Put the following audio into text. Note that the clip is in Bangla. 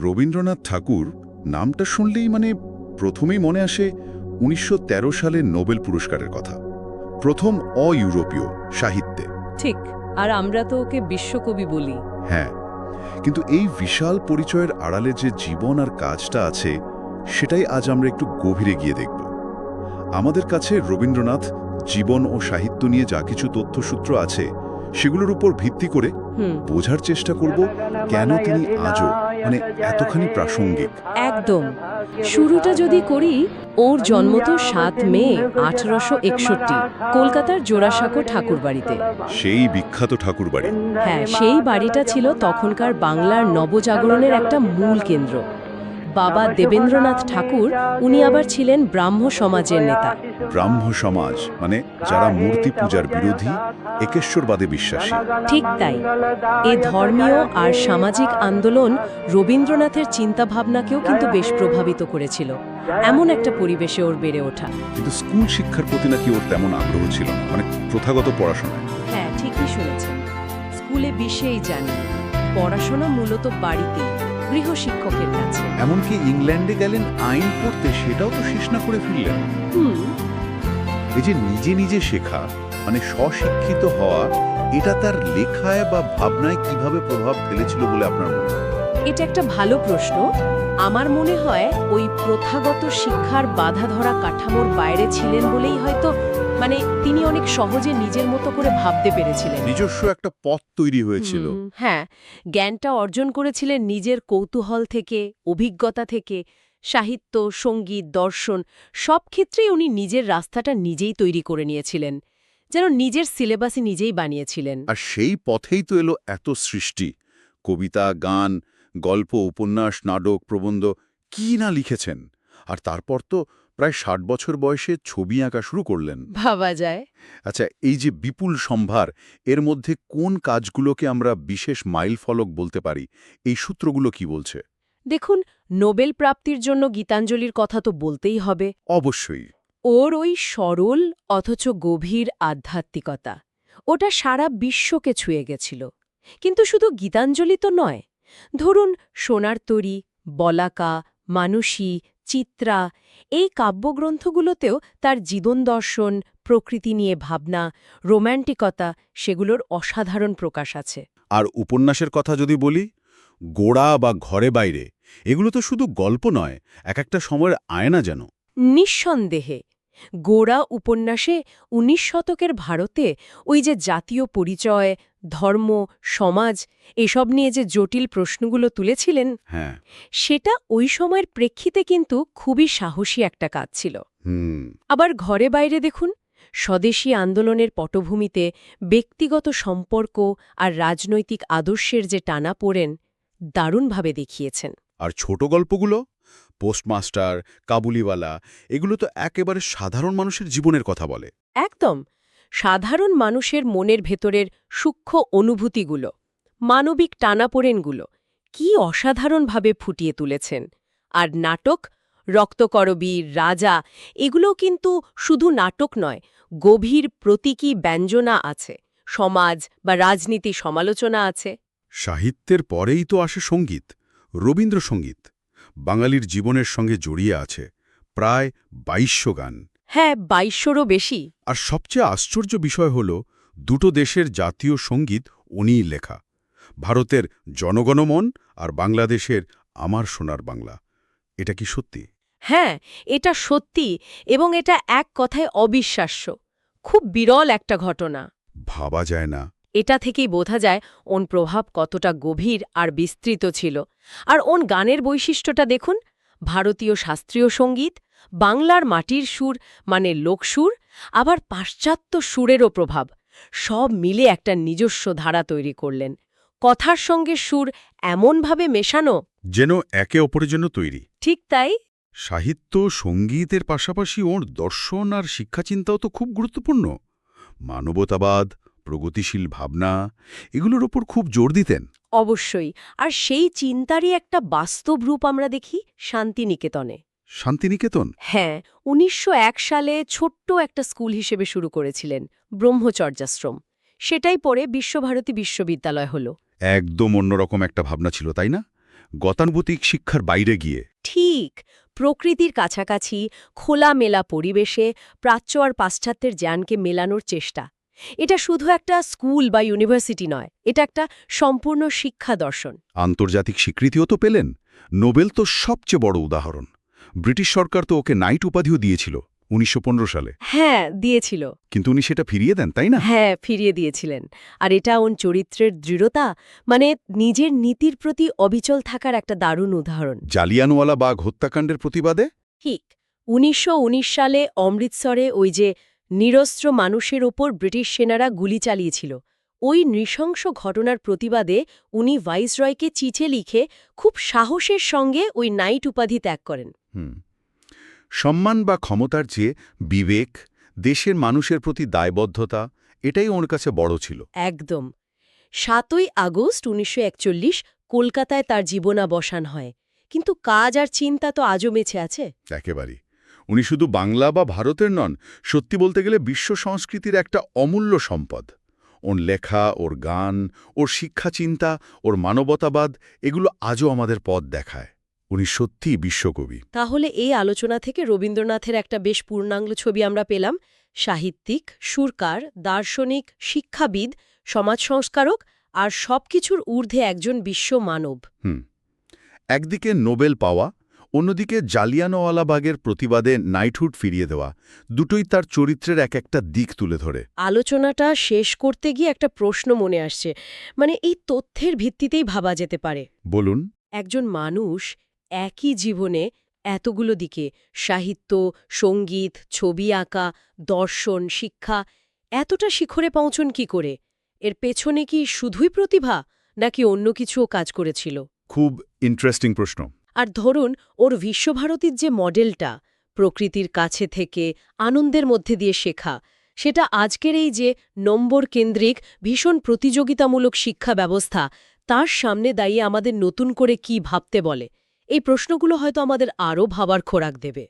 রবীন্দ্রনাথ ঠাকুর নামটা শুনলেই মানে প্রথমেই মনে আসে উনিশশো তেরো সালে নোবেল পুরস্কারের কথা। প্রথম অইউরোপীয় সাহিত্যে। ঠিক আর আমরা তো ওকে বিশ্বকবি বলি। হ্যাঁ কিন্তু এই বিশাল পরিচয়ের আড়ালে যে জীবন আর কাজটা আছে সেটাই আজ আমরা একটু গভীরে গিয়ে দেখব। আমাদের কাছে রবীন্দ্রনাথ জীবন ও সাহিত্য নিয়ে যা কিছু তথ্যসূত্র আছে সেগুলোর উপর ভিত্তি করে বোঝার চেষ্টা করব কেন তিনি আজও মানে এতখানি প্রাসঙ্গিক। একদম। শুরুটা যদি করি ওর জন্ম তো সাত মে আঠারোশো একষট্টি কলকাতার জোড়াসাঁকো ঠাকুরবাড়িতে। সেই বিখ্যাত ঠাকুরবাড়ি। হ্যাঁ সেই বাড়িটা ছিল তখনকার বাংলার নবজাগরণের একটা মূল কেন্দ্র। বাবা দেবেন্দ্রনাথ ঠাকুর উনি আবার ছিলেন ব্রাহ্ম সমাজের নেতা। ব্রাহ্ম সমাজ মানে যারা মূর্তি পূজার বিরোধী একেশ্বরবাদে বিশ্বাসী। ঠিক তাই। এ ধর্মীয় আর সামাজিক আন্দোলন রবীন্দ্রনাথের চিন্তাভাবনাকেও কিন্তু বেশ প্রভাবিত করেছিল। এমন একটা পরিবেশে ওর বেড়ে ওঠা। কিন্তু স্কুল শিক্ষার প্রতি নাকি ওর তেমন আগ্রহ ছিল না মানে প্রথাগত পড়াশোনায়। হ্যাঁ ঠিকই শুনেছেন। স্কুলে বিষেই জানি পড়াশোনা মূলত বাড়িতে গৃহশিক্ষকের কাছে। এমনকি ইংল্যান্ডে গেলেন আইন পড়তে সেটাও তো শেষ না করে ফিরলেন। হুম। এই যে নিজে নিজে শেখা মানে স্বশিক্ষিত হওয়া এটা তার লেখায় বা ভাবনায় কীভাবে প্রভাব ফেলেছিল বলে আপনার মনে হয়? এটা একটা ভালো প্রশ্ন। আমার মনে হয় ওই প্রথাগত শিক্ষার বাধা ধরা কাঠামোর বাইরে ছিলেন বলেই হয়তো মানে তিনি অনেক সহজে নিজের মতো করে ভাবতে পেরেছিলেন। নিজস্ব একটা পথ তৈরি হয়েছিল। হ্যাঁ জ্ঞানটা অর্জন করেছিলেন নিজের কৌতূহল থেকে অভিজ্ঞতা থেকে সাহিত্য সংগীত দর্শন সব ক্ষেত্রেই উনি নিজের রাস্তাটা নিজেই তৈরি করে নিয়েছিলেন যেন নিজের সিলেবাসই নিজেই বানিয়েছিলেন। আর সেই পথেই তো এলো এত সৃষ্টি। কবিতা গান গল্প উপন্যাস নাটক প্রবন্ধ কি না লিখেছেন? আর তারপর তো প্রায় ষাট বছর বয়সে ছবি আঁকা শুরু করলেন। ভাবা যায়। আচ্ছা এই যে বিপুল সম্ভার এর মধ্যে কোন কাজগুলোকে আমরা বিশেষ মাইল ফলক বলতে পারি? এই সূত্রগুলো কি বলছে? দেখুন নোবেল প্রাপ্তির জন্য গীতাঞ্জলির কথা তো বলতেই হবে। অবশ্যই। ওর ওই সরল অথচ গভীর আধ্যাত্মিকতা ওটা সারা বিশ্বকে ছুঁয়ে গেছিল। কিন্তু শুধু গীতাঞ্জলি তো নয় ধরুন সোনার তরী বলাকা মানুষী চিত্রা এই কাব্যগ্রন্থগুলোতেও তার জীবন দর্শন প্রকৃতি নিয়ে ভাবনা রোম্যান্টিকতা সেগুলোর অসাধারণ প্রকাশ আছে। আর উপন্যাসের কথা যদি বলি গোড়া বা ঘরে বাইরে এগুলো তো শুধু গল্প নয় এক একটা সময়ের আয়না যেন। নিঃসন্দেহে গোড়া উপন্যাসে উনিশ শতকের ভারতে ওই যে জাতীয় পরিচয় ধর্ম সমাজ এসব নিয়ে যে জটিল প্রশ্নগুলো তুলেছিলেন হ্যাঁ। সেটা ওই সময়ের প্রেক্ষিতে কিন্তু খুবই সাহসী একটা কাজ ছিল। আবার ঘরে বাইরে দেখুন স্বদেশী আন্দোলনের পটভূমিতে ব্যক্তিগত সম্পর্ক আর রাজনৈতিক আদর্শের যে টানা পড়েন দারুণভাবে দেখিয়েছেন। আর ছোট গল্পগুলো? পোস্টমাস্টার কাবুলিওয়ালা এগুলো তো একেবারে সাধারণ মানুষের জীবনের কথা বলে। একদম। সাধারণ মানুষের মনের ভেতরের সূক্ষ্ম অনুভূতিগুলো মানবিক টানাপোড়েনগুলো কি অসাধারণভাবে ফুটিয়ে তুলেছেন। আর নাটক রক্তকরবীর রাজা এগুলোও কিন্তু শুধু নাটক নয় গভীর প্রতীকী ব্যঞ্জনা আছে সমাজ বা রাজনীতি সমালোচনা আছে। সাহিত্যের পরেই তো আসে সংগীত রবীন্দ্রসঙ্গীত। বাঙালির জীবনের সঙ্গে জড়িয়ে আছে প্রায় বাইশশো গান। হ্যাঁ বাইশশোরও বেশি। আর সবচেয়ে আশ্চর্য বিষয় হল দুটো দেশের জাতীয় সংগীত উনিই লেখা। ভারতের জনগণমন আর বাংলাদেশের আমার সোনার বাংলা। এটা কি সত্যি? হ্যাঁ এটা সত্যি এবং এটা এক কথায় অবিশ্বাস্য। খুব বিরল একটা ঘটনা। ভাবা যায় না। এটা থেকেই বোঝা যায় ওন প্রভাব কতটা গভীর আর বিস্তৃত ছিল। আর ওন গানের বৈশিষ্ট্যটা দেখুন ভারতীয় শাস্ত্রীয় সংগীত বাংলার মাটির সুর মানে লোকসুর আবার পাশ্চাত্য সুরেরও প্রভাব। সব মিলে একটা নিজস্ব ধারা তৈরি করলেন। কথার সঙ্গে সুর এমনভাবে মেশানো। যেন একে অপরের জন্য তৈরি। ঠিক তাই। সাহিত্য সঙ্গীতের পাশাপাশি ওর দর্শন আর শিক্ষাচিন্তাও তো খুব গুরুত্বপূর্ণ। মানবতাবাদ প্রগতিশীল ভাবনা এগুলোর ওপর খুব জোর দিতেন। অবশ্যই। আর সেই চিন্তারই একটা বাস্তব রূপ আমরা দেখি শান্তিনিকেতনে। শান্তিনিকেতন? হ্যাঁ উনিশশো এক সালে ছোট্ট একটা স্কুল হিসেবে শুরু করেছিলেন ব্রহ্মচর্যাশ্রম। সেটাই পরে বিশ্বভারতী বিশ্ববিদ্যালয় হল। একদম অন্যরকম একটা ভাবনা ছিল তাই না? গতানুগতিক শিক্ষার বাইরে গিয়ে। ঠিক প্রকৃতির কাছাকাছি খোলামেলা পরিবেশে প্রাচ্য আর পাশ্চাত্যের জ্ঞানকে মেলানোর চেষ্টা। এটা শুধু একটা স্কুল বা ইউনিভার্সিটি নয় এটা একটা সম্পূর্ণ শিক্ষা দর্শন। আন্তর্জাতিক স্বীকৃতিও তো পেলেন। নোবেল তো সবচেয়ে বড় উদাহরণ। ব্রিটিশ সরকার তো ওকে নাইট উপাধিও দিয়েছিল উনিশশো পনেরো সালে। হ্যাঁ দিয়েছিল। কিন্তু উনি সেটা ফিরিয়ে দেন তাই না? হ্যাঁ ফিরিয়ে দিয়েছিলেন। আর এটা ওন চরিত্রের দৃঢ়তা মানে নিজের নীতির প্রতি অবিচল থাকার একটা দারুণ উদাহরণ। জালিয়ানওয়ালা বাঘ হত্যাকাণ্ডের প্রতিবাদে? ঠিক। উনিশশো উনিশ সালে অমৃতসরে ওই যে নিরস্ত্র মানুষের ওপর ব্রিটিশ সেনারা গুলি চালিয়েছিল। ওই নৃশংস ঘটনার প্রতিবাদে উনি ভাইসরয়কে চিঠে লিখে খুব সাহসের সঙ্গে ওই নাইট উপাধি ত্যাগ করেন। সম্মান বা ক্ষমতার চেয়ে বিবেক দেশের মানুষের প্রতি দায়বদ্ধতা এটাই ওর কাছে বড় ছিল। একদম। সাতই আগস্ট উনিশশো একচল্লিশ কলকাতায় তার জীবনাবসান হয়। কিন্তু কাজ আর চিন্তা তো আজও বেঁচে আছে। একেবারেই। উনি শুধু বাংলা বা ভারতের নন সত্যি বলতে গেলে বিশ্ব সংস্কৃতির একটা অমূল্য সম্পদ। ওর লেখা ওর গান ওর শিক্ষা চিন্তা ওর মানবতাবাদ এগুলো আজও আমাদের পথ দেখায়। উনি সত্যিই বিশ্বকবি। তাহলে এই আলোচনা থেকে রবীন্দ্রনাথের একটা বেশ পূর্ণাঙ্গ ছবি আমরা পেলাম। সাহিত্যিক সুরকার দার্শনিক শিক্ষাবিদ সমাজ সংস্কারক আর সবকিছুর ঊর্ধ্বে একজন বিশ্ব মানব হুম। একদিকে নোবেল পাওয়া অন্যদিকে জালিয়ানওয়ালাবাগের প্রতিবাদে নাইটহুড ফিরিয়ে দেওয়া দুটোই তার চরিত্রের এক একটা দিক তুলে ধরে। আলোচনাটা শেষ করতে গিয়ে একটা প্রশ্ন মনে আসছে মানে এই তথ্যের ভিত্তিতেই ভাবা যেতে পারে। বলুন। একজন মানুষ একই জীবনে এতগুলো দিকে সাহিত্য সংগীত ছবি আঁকা দর্শন শিক্ষা এতটা শিখরে পৌঁছন কি করে? এর পেছনে কি শুধুই প্রতিভা নাকি অন্য কিছুও কাজ করেছিল? খুব ইন্টারেস্টিং প্রশ্ন। আর ধরুন, ওর বিশ্বভারতীর যে মডেলটা, প্রকৃতির কাছে থেকে, আনন্দের মধ্যে দিয়ে শেখা, সেটা আজকের এই যে নম্বর কেন্দ্রিক, ভীষণ প্রতিযোগিতামূলক শিক্ষা ব্যবস্থা, তার সামনে দাঁড়িয়ে আমাদের নতুন করে কি ভাবতে বলে, এই প্রশ্নগুলো হয়তো আমাদের আরও ভাবার খোরাক দেবে।